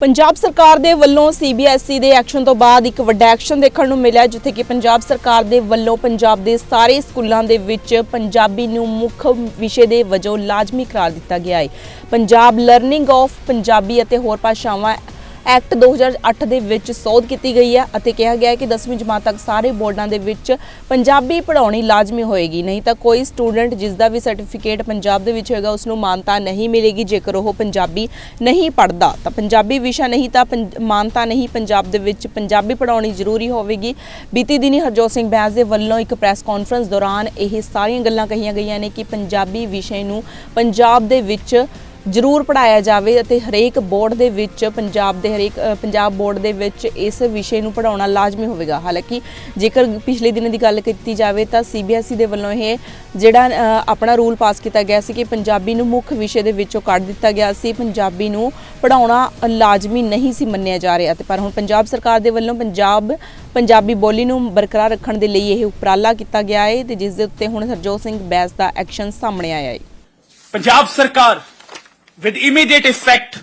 ਪੰਜਾਬ ਸਰਕਾਰ ਦੇ ਵੱਲੋਂ ਸੀਬੀਐਸਈ ਦੇ ਐਕਸ਼ਨ ਤੋਂ ਬਾਅਦ ਇੱਕ ਵੱਡਾ ਐਕਸ਼ਨ ਦੇਖਣ ਨੂੰ ਮਿਲਿਆ, ਜਿੱਥੇ ਕਿ ਪੰਜਾਬ ਸਰਕਾਰ ਦੇ ਵੱਲੋਂ ਪੰਜਾਬ ਦੇ ਸਾਰੇ ਸਕੂਲਾਂ ਦੇ ਵਿੱਚ ਪੰਜਾਬੀ ਨੂੰ ਮੁੱਖ ਵਿਸ਼ੇ ਦੇ ਵਜੋਂ ਲਾਜ਼ਮੀ ਕਰਾਰ ਦਿੱਤਾ ਗਿਆ ਹੈ। ਪੰਜਾਬ ਲਰਨਿੰਗ ਆਫ ਪੰਜਾਬੀ ਅਤੇ ਹੋਰ ਭਾਸ਼ਾਵਾਂ ਐਕਟ 2008 ਦੇ ਵਿੱਚ ਸੋਧ ਕੀਤੀ ਗਈ ਹੈ ਅਤੇ ਕਿਹਾ ਗਿਆ ਹੈ ਕਿ 10ਵੀਂ ਜਮਾਤ ਤੱਕ ਸਾਰੇ ਬੋਰਡਾਂ ਦੇ ਵਿੱਚ ਪੰਜਾਬੀ ਪੜ੍ਹਾਉਣੀ ਲਾਜ਼ਮੀ ਹੋਏਗੀ। ਨਹੀਂ ਤਾਂ ਕੋਈ ਸਟੂਡੈਂਟ ਜਿਸ ਦਾ ਵੀ ਸਰਟੀਫਿਕੇਟ ਪੰਜਾਬ ਦੇ ਵਿੱਚ ਹੋਏਗਾ ਉਸ ਨੂੰ ਮਾਨਤਾ ਨਹੀਂ ਮਿਲੇਗੀ। ਜੇਕਰ ਉਹ ਪੰਜਾਬੀ ਨਹੀਂ ਪੜ੍ਹਦਾ, ਤਾਂ ਪੰਜਾਬੀ ਵਿਸ਼ਾ ਨਹੀਂ, ਤਾਂ ਪੰਜ- ਮਾਨਤਾ ਨਹੀਂ ਪੰਜਾਬ ਦੇ ਵਿੱਚ ਪੰਜਾਬੀ ਪੜ੍ਹਾਉਣੀ ਜ਼ਰੂਰੀ ਹੋਵੇਗੀ। ਬੀਤੀ ਦਿਨੀ ਹਰਜੋਤ ਸਿੰਘ ਬੈਂਸ ਦੇ ਵੱਲੋਂ ਇੱਕ ਪ੍ਰੈਸ ਕਾਨਫਰੰਸ ਦੌਰਾਨ ਇਹ ਸਾਰੀਆਂ ਗੱਲਾਂ ਕਹੀਆਂ ਗਈਆਂ ਨੇ ਕਿ ਪੰਜਾਬੀ ਵਿਸ਼ੇ ਨੂੰ ਪੰਜਾਬ ਦੇ ਵਿੱਚ ਜ਼ਰੂਰ ਪੜਾਇਆ ਜਾਵੇ ਅਤੇ ਹਰੇਕ ਬੋਰਡ ਦੇ ਵਿੱਚ, ਪੰਜਾਬ ਦੇ ਹਰੇਕ ਪੰਜਾਬ ਬੋਰਡ ਦੇ ਵਿੱਚ ਇਸ ਵਿਸ਼ੇ ਨੂੰ ਪੜਾਉਣਾ ਲਾਜ਼ਮੀ ਹੋਵੇਗਾ। ਹਾਲਾਂਕਿ ਜੇਕਰ ਪਿਛਲੇ ਦਿਨਾਂ ਦੀ ਗੱਲ ਕੀਤੀ ਜਾਵੇ ਤਾਂ ਸੀਬੀਐਸਈ ਦੇ ਵੱਲੋਂ ਇਹ ਜਿਹੜਾ ਆਪਣਾ ਰੂਲ ਪਾਸ ਕੀਤਾ ਗਿਆ ਸੀ ਕਿ ਪੰਜਾਬੀ ਨੂੰ ਮੁੱਖ ਵਿਸ਼ੇ ਦੇ ਵਿੱਚੋਂ ਕੱਢ ਦਿੱਤਾ ਗਿਆ ਸੀ। ਪੰਜਾਬੀ ਨੂੰ ਪੜਾਉਣਾ ਲਾਜ਼ਮੀ ਨਹੀਂ ਸੀ ਮੰਨਿਆ ਜਾ ਰਿਹਾ ਤੇ ਪਰ ਹੁਣ ਪੰਜਾਬ ਸਰਕਾਰ ਦੇ ਵੱਲੋਂ ਪੰਜਾਬ, ਪੰਜਾਬੀ ਬੋਲੀ ਨੂੰ ਬਰਕਰਾਰ ਰੱਖਣ ਦੇ ਲਈ ਇਹ ਉਪਰਾਲਾ ਕੀਤਾ ਗਿਆ ਹੈ ਤੇ ਜਿਸ ਦੇ ਉੱਤੇ ਹੁਣ ਹਰਜੋਤ ਸਿੰਘ ਬੈਸ ਦਾ ਐਕਸ਼ਨ ਸਾਹਮਣੇ ਆਇਆ ਹੈ ਪੰਜਾਬ ਸਰਕਾਰ ਵਿਦ ਇਮੀਡੀਏਟ ਇਫੈਕਟ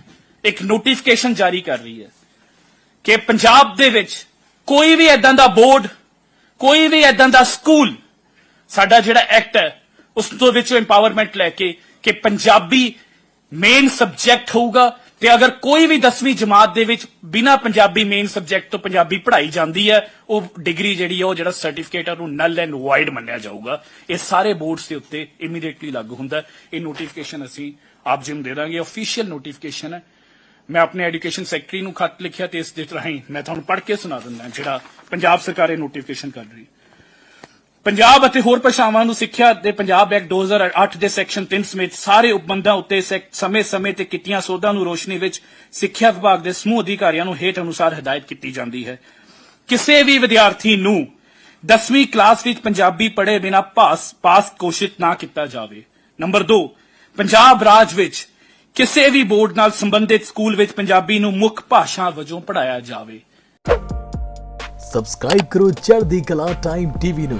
ਇੱਕ ਨੋਟੀਫਿਕੇਸ਼ਨ ਜਾਰੀ ਕਰ ਰਹੀ ਹੈ ਕਿ ਪੰਜਾਬ ਦੇ ਵਿੱਚ ਕੋਈ ਵੀ ਐਦਾਂ ਦਾ ਬੋਰਡ, ਕੋਈ ਵੀ ਐਦਾਂ ਦਾ ਸਕੂਲ ਸਾਡਾ ਜਿਹੜਾ ਐਕਟ ਹੈ, ਉਸ ਤੋਂ ਵਿੱਚੋਂ ਐਮਪਾਵਰਮੈਂਟ ਲੈ ਕੇ ਕਿ ਪੰਜਾਬੀ ਮੇਨ ਸਬਜੈਕਟ ਹੋਊਗਾ ਤੇ ਅਗਰ ਕੋਈ ਵੀ 10ਵੀਂ ਜਮਾਤ ਦੇ ਵਿੱਚ ਬਿਨਾ ਪੰਜਾਬੀ ਮੇਨ ਸਬਜੈਕਟ ਤੋਂ ਪੰਜਾਬੀ ਪੜ੍ਹਾਈ ਜਾਂਦੀ ਹੈ, ਉਹ ਡਿਗਰੀ ਜਿਹੜੀ ਹੈ, ਉਹ ਜਿਹੜਾ ਸਰਟੀਫਿਕੇਟ ਉਹਨੂੰ ਨਲ ਐਂਡ ਵਾਈਡ ਮੰਨਿਆ ਜਾਊਗਾ। ਇਹ ਸਾਰੇ ਬੋਰਡਸ ਦੇ ਉੱਤੇ ਇਮੀਡੀਏਟਲੀ ਲਾਗੂ ਹੁੰਦਾ ਹੈ। ਇਹ ਨੋਟੀਫਿਕੇਸ਼ਨ ਅਸੀਂ ਆਪ ਜੀ ਨੂੰ ਦੇ ਦਾਂਗੇ। ਅਫੀਸ਼ੀਅਲ ਨੋਟੀਫਿਕੇਸ਼ਨ ਹੈ। ਮੈਂ ਆਪਣੇ ਐਜੂਕੇਸ਼ਨ ਸੈਕਟਰੀ ਨੂੰ ਖੱਤ ਲਿਖਿਆ ਤੇ ਇਸ ਦੇ ਰਾਹੀਂ ਮੈਂ ਤੁਹਾਨੂੰ ਪੜ੍ਹ ਕੇ ਸੁਣਾ ਦਿੰਦਾ ਜਿਹੜਾ ਪੰਜਾਬ ਸਰਕਾਰ ਇਹ ਨੋਟੀਫਿਕੇਸ਼ਨ ਕਰ ਰਹੀ ਹੈ। ਪੰਜਾਬ ਅਤੇ ਹੋਰ ਭਾਸ਼ਾਵਾਂ ਨੂੰ ਸਿੱਖਿਆ ਦੇ ਪੰਜਾਬ ਐਕਟ 2008 ਦੇ ਸੈਕਸ਼ਨ 3 ਸਮੇਤ ਸਾਰੇ ਉਪਬੰਧਾਂ ਉੱਤੇ ਸਮੇਂ-ਸਮੇਂ ਤੇ ਕੀਤੀਆਂ ਸੋਧਾਂ ਨੂੰ ਰੋਸ਼ਨੀ ਵਿੱਚ ਸਿੱਖਿਆ ਵਿਭਾਗ ਦੇ ਸਮੂਹ ਅਧਿਕਾਰੀਆਂ ਨੂੰ ਹੇਠ ਅਨੁਸਾਰ ਹਦਾਇਤ ਕੀਤੀ ਜਾਂਦੀ ਹੈ। ਕਿਸੇ ਵੀ ਵਿਦਿਆਰਥੀ ਨੂੰ 10ਵੀਂ ਕਲਾਸ ਵਿੱਚ ਪੰਜਾਬੀ ਪੜ੍ਹੇ ਬਿਨਾ ਪਾਸ ਪਾਸ ਘੋਸ਼ਿਤ ਨਾ ਕੀਤਾ ਜਾਵੇ। ਨੰਬਰ 2 ਪੰਜਾਬ ਰਾਜ ਵਿੱਚ ਕਿਸੇ ਵੀ ਬੋਰਡ ਨਾਲ ਸੰਬੰਧਿਤ ਸਕੂਲ ਵਿੱਚ ਪੰਜਾਬੀ ਨੂੰ ਮੁੱਖ ਭਾਸ਼ਾ ਵਜੋਂ ਪੜਾਇਆ ਜਾਵੇ। ਸਬਸਕ੍ਰਾਈਬ ਕਰੋ ਚੜ੍ਹਦੀ ਕਲਾ ਟਾਈਮ ਟੀਵੀ ਨੂੰ।